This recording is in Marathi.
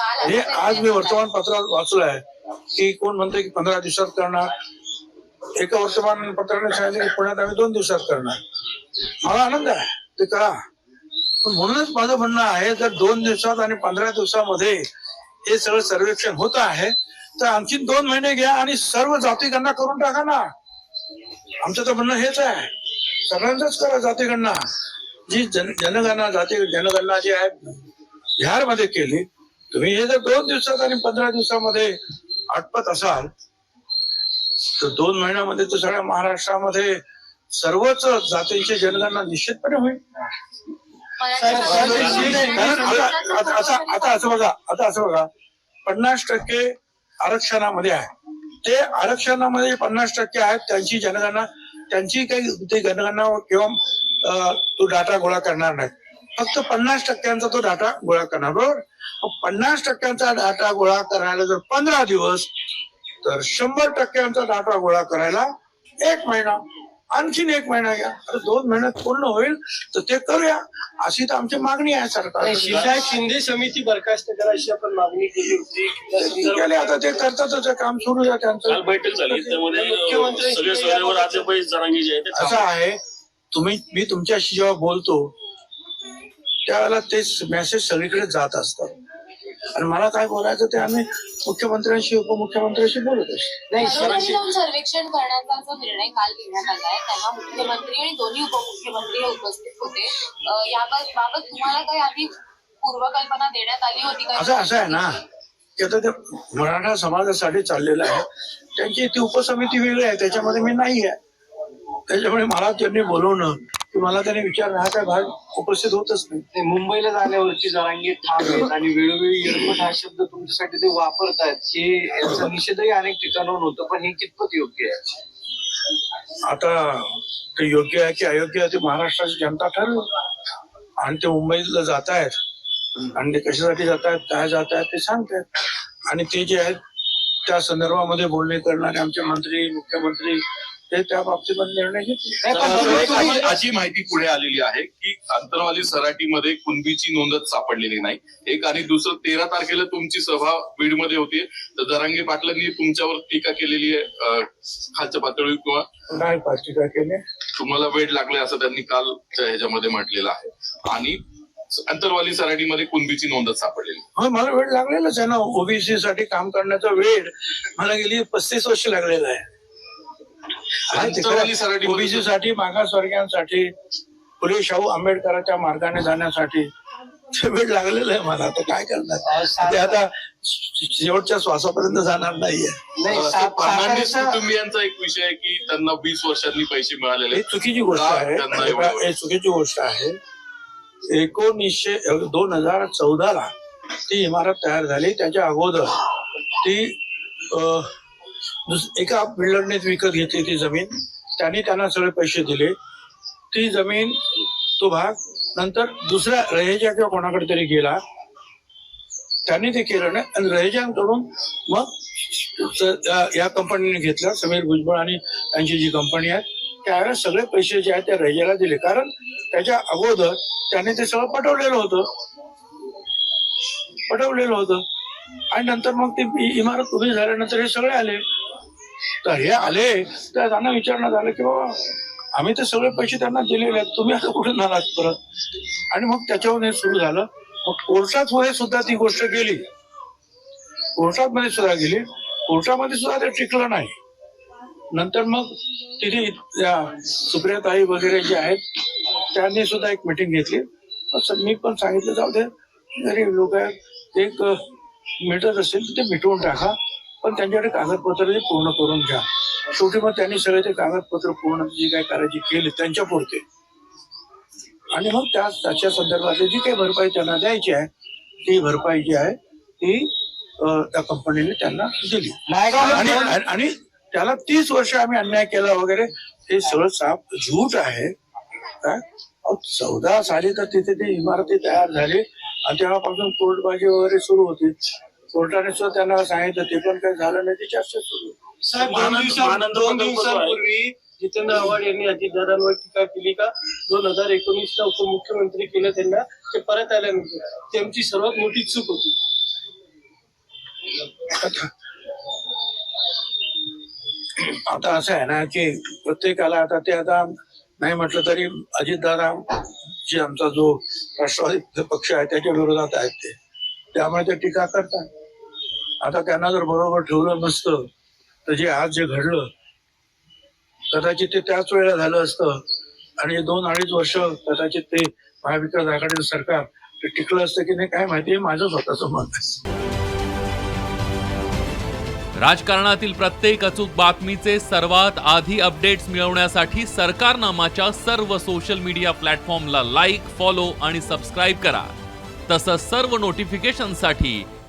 हे आज मी वर्तमानपत्रात वाचलं आहे की कोण म्हणते की पंधरा दिवसात करणार. एका वर्तमानपत्राने सांगितलं की पुण्यात आम्ही दोन दिवसात करणार. मला आनंद आहे. ते करा. पण म्हणूनच माझं म्हणणं आहे जर दोन दिवसात आणि पंधरा दिवसामध्ये हे सगळं सर्वेक्षण होत आहे तर आणखी दोन महिने घ्या आणि सर्व जातीगणना करून टाका ना. आमचं तर म्हणणं हेच आहे. सगळ्यांचंच करा जातीगणना जी जन जनगणना जाती जनगणना जी आहे बिहारमध्ये केली तुम्ही हे जर दोन दिवसात आणि पंधरा दिवसामध्ये आटपत असाल तर दोन महिन्यामध्ये तर सगळ्या महाराष्ट्रामध्ये सर्वच जातींची जनगणना निश्चितपणे होईल. आता आता- आता आता असं बघा आता असं बघा. पन्नास टक्के आरक्षणामध्ये आहे. ते आरक्षणामध्ये पन्नास टक्के आहेत त्यांची जनगणना त्यांची काही ते जनगणना किंवा तो डाटा गोळा करणार नाही फक्त पन्नास टक्क्यांचा तो डाटा गोळा करणार बरोबर? पन्नास टक्क्यांचा डाटा गोळा करायला जर पंधरा दिवस तर शंभर टक्क्यांचा डाटा गोळा करायला एक महिना आणखीन एक महिना घ्या आता दोन महिन्यात पूर्ण होईल तर ते करूया. अशी तर आमची मागणी आहे सरकार. शिंदे शिंदे समिती बरखास्त करायची आपण मागणी केली होती. आता ते करतातच ते काम सुरू आहे त्यांचं. बैठक झाली. मुख्यमंत्री सगळे सगळ्यावर आजपाई जरांगी जे आहे ते असं आहे तुम्ही मी तुमच्याशी जेव्हा बोलतो त्यावेळेला ते मेसेज सगळीकडे जात असतात. आणि मला काय बोलायचं ते आम्ही मुख्यमंत्र्यांशी उपमुख्यमंत्र्यांशी बोलत असतो. नाही जाऊन सर्वेक्षण करण्याचा जो निर्णय काल घेण्यात आलाय तेव्हा मुख्यमंत्री आणि दोन्ही उपमुख्यमंत्री हे उपस्थित होते. अं, याबाबत बाबत तुम्हाला काही आधी पूर्वकल्पना देण्यात आली होती का? असं असं आहे ना. की आता ते मराठा समाजासाठी चाललेलं आहे. त्यांची ती उपसमिती वेगळी आहे त्याच्यामध्ये मी नाही आहे. त्याच्यामुळे मला त्यांनी बोलवणं मला त्यांनी विचारणं हा काय भाग उपस्थित होतच नाही. ते मुंबईला जाण्यावरती जरांगे ठाम आहेत आणि वेळोवेळी एअरपोर्ट हा शब्द तुमच्यासाठी ते वापरतात हे याचा निषेधही अनेक ठिकाणाहून होतो पण हे कितपत योग्य आहे? आता ते योग्य आहे की अयोग्य आहे ते महाराष्ट्राची जनता ठरवेल आणि ते मुंबईला जात आहेत आणि ते कशासाठी जात आहेत काय जात आहेत ते सांगतायत. आणि ते जे आहेत त्या संदर्भामध्ये बोलणे करणारे आमचे मंत्री मुख्यमंत्री ते त्या बाबतीमध्ये निर्णय घेतील. अशी- माहिती पुढे आलेली आहे की अंतरवाली सराटीमध्ये कुणबीची नोंदच सापडलेली नाही. एक आणि दुसरं तेरा तारखेला तुमची सभा बीडमध्ये होती तर जरांगे पाटलांनी तुमच्यावर टीका केलेली आहे खालच्या पातळीवर किंवा काय केले. तुम्हाला वेळ लागलाय असं त्यांनी काल ह्याच्यामध्ये म्हटलेलं आहे. आणि अंतरवाली सराटीमध्ये कुणबीची नोंदच सापडलेली हो मला वेळ लागलेलाच आहे ना. ओबीसी साठी काम करण्याचा वेळ मला गेली पस्तीस वर्ष लागलेला आहे. अंतरवाली सराटीमध्ये- ओबीसी साठी मागासवर्गीयांसाठी फुले शाहू आंबेडकरांच्या मार्गाने जाण्यासाठी ते वेळ लागलेला आहे मला. आता काय करणार? ते आता शेवटच्या श्वासापर्यंत जाणार नाहीये. कुटुंबियांचा एक विषय आहे की त्यांना वीस वर्षांनी पैसे मिळालेले ही. चुकीची गोष्ट आहे. त्यांना एवढं वेळ? ही चुकीची गोष्ट आहे. एकोणीसशे दोन हजार चौदा ला ती इमारत तयार झाली. त्याच्या अगोदर ती एका बिल्डरने विकत घेतली ती जमीन. त्यांनी त्यांना सगळे पैसे दिले. ती जमीन तो भाग नंतर दुसऱ्या रहेजा किंवा कोणाकडे तरी गेला. त्यांनी ते केलं नाही. आणि रहेजांकडून मग या कंपनीने घेतलं. समीर भुजबळ आणि त्यांची जी कंपनी आहे त्यावेळेस सगळे पैसे जे आहेत ते रहेजाला दिले. कारण त्याच्या अगोदर त्याने ते सगळं पटवलेलं होतं. पटवलेलं होतं. आणि नंतर मग ती इमारत उभी झाल्यानंतर हे सगळे आले. तर हे आले तर त्यांना विचारणं झालं की बाबा आम्ही तर सगळे पैसे त्यांना दिलेले आहेत तुम्ही आता कुठून आलात परत? आणि मग त्याच्यावर हे सुरू झालं. मग कोर्टात मध्ये सुद्धा ती गोष्ट गेली. कोर्टात मध्ये सुद्धा गेली. कोर्टामध्ये सुद्धा ते टिकलं नाही. नंतर मग तिथे त्या सुप्रियाताई वगैरे जे आहेत त्यांनी सुद्धा एक मिटिंग घेतली. मी पण सांगितलं जाऊ दे गरीब लोक आहेत एक मिटत असेल तर ते मिटवून टाका. पण त्यांच्याकडे कागदपत्र ते पूर्ण करून घ्या. शेवटी मग त्यांनी सगळे ते कागदपत्र पूर्ण जी काय करायची केली त्यांच्या पुरते. आणि मग त्या त्याच्या संदर्भातली जी काही भरपाई त्यांना द्यायची आहे ती भरपाई जी आहे ती त्या कंपनीने त्यांना दिली. आणि त्याला तीस वर्ष आम्ही अन्याय केला वगैरे हे सगळं साफ झूट आहे. काय? चौदा साली तर तिथे ती इमारती तयार झाली आणि तेव्हापासून कोर्टबाजी वगैरे सुरू होती. कोर्टाने सुद्धा त्यांना सांगितलं ते पण काही झालं नाही ती चर्चा सुरू दोन. दिवसांपूर्वी जितेंद्र आव्हाड यांनी अजितदादांवर टीका केली का? दोन हजार एकोणीस ला उपमुख्यमंत्री केलं त्यांना ते परत आल्यानंतर त्यांची सर्वात मोठी चूक होती. आता आता असं आहे ना की प्रत्येकाला आता ते आता नाही म्हटलं तरी अजितदादा जे आमचा जो राष्ट्रवादी पक्ष आहे त्याच्या विरोधात आहेत ते. त्यामुळे ते टीका करतात. आता त्यांना जर बरोबर ठेवलं नसतं तर जे आज जे घडलं कदाचित ते त्याच वेळेला झालं असतं. आणि दोन अडीच वर्ष कदाचित ते महाविकास आघाडीचं सरकार ते टिकलं असतं की नाही काय माहिती आहे माझं स्वतःचं मत राजकारणातील प्रत्येक अचूक बातमीचे सर्वात आधी अपडेट्स मिळवण्यासाठी सरकारनामाच्या सर्व सोशल मीडिया प्लॅटफॉर्मला लाईक फॉलो आणि सबस्क्राईब करा. तसंच सर्व नोटिफिकेशनसाठी